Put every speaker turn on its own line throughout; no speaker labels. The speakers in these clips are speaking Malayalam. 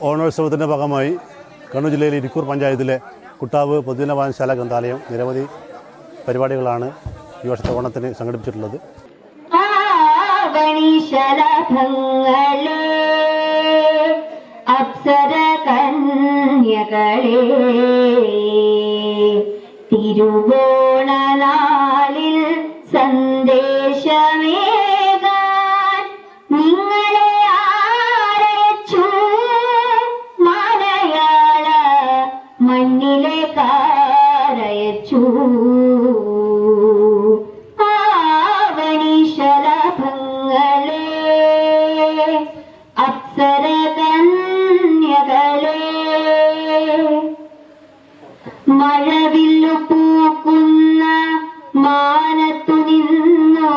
ഓണോത്സവത്തിന്റെ ഭാഗമായി കണ്ണൂർ ജില്ലയിലെ ഇരിക്കൂർ പഞ്ചായത്തിലെ കുട്ടാവ് പൊതുജന വായനശാല ഗ്രന്ഥാലയം നിരവധി പരിപാടികളാണ് ഈ വർഷത്തെ ഓണത്തിന് സംഘടിപ്പിച്ചിട്ടുള്ളത്.
അപ്സര തിരുവോണനാളിൽ സന്ദേശമേകാൻ മഴവില്ലു പൂക്കുന്ന മാനത്തു നിന്നോ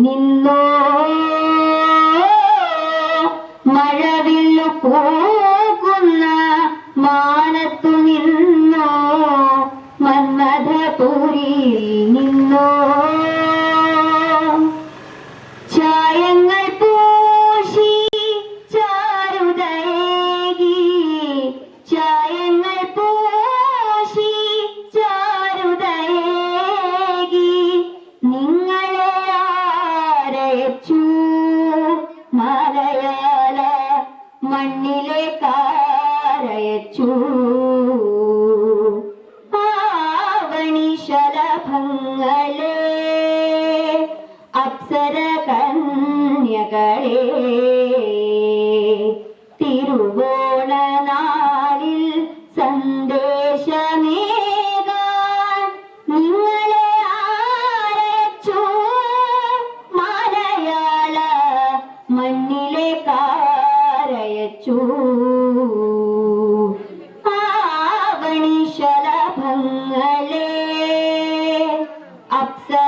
നിന്നോ. മഴവില്ലു പൂക്കുന്ന മാനത്തു നിന്നോ മന്മഥപുരിയിൽ നിന്നോ. ചായങ്ങൾ പൂശി ചാരുതയേകി. ചായങ്ങൾ പൂശി ചാരുതയേകി. നിങ്ങളെ ആരയച്ചു മലയാള മണ്ണിലെ കാരയച്ചു ആവണിശലഭങ്ങളെ അപ്സര കന്യകളെ തിരുവോണനാളിൽ സന്ദേശമേകാൻ നിങ്ങളെ ആരച്ചു. മലയാള മണ്ണിലെ കാരയച്ചു. ആവണിശലഭങ്ങളെ അപ്സര